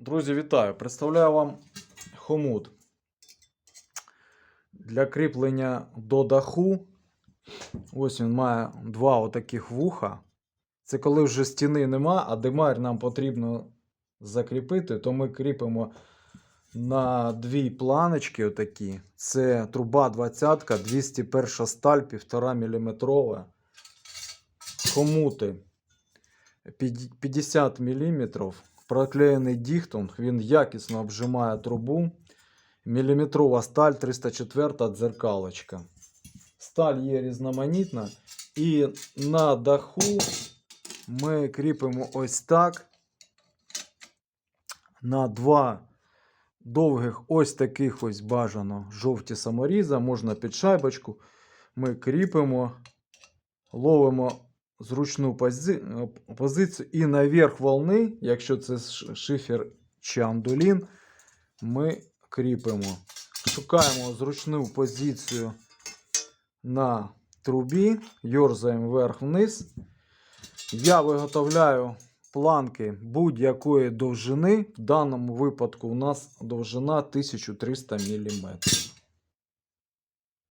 Друзі, вітаю! Представляю вам хомут для кріплення до даху. Ось він має два отаких вуха. Це коли вже стіни нема, а димар нам потрібно закріпити, то ми кріпимо на дві планочки отакі. Це труба 20, 201 сталь, 1,5 мм. Хомути 50 мм. Проклеєний діхтунг, він якісно обжимає трубу. Міліметрова сталь 304 дзеркалочка. Сталь є різноманітна. І на даху ми кріпимо ось так. На два довгих ось таких ось бажано жовті саморіза, можна під шайбочку. Ми кріпимо, ловимо зручну пози... позицію і наверх волни, якщо це шифер чи андулін, ми кріпимо. Шукаємо зручну позицію на трубі, йорзаємо вверх-вниз. Я виготовляю планки будь-якої довжини. В даному випадку у нас довжина 1300 мм.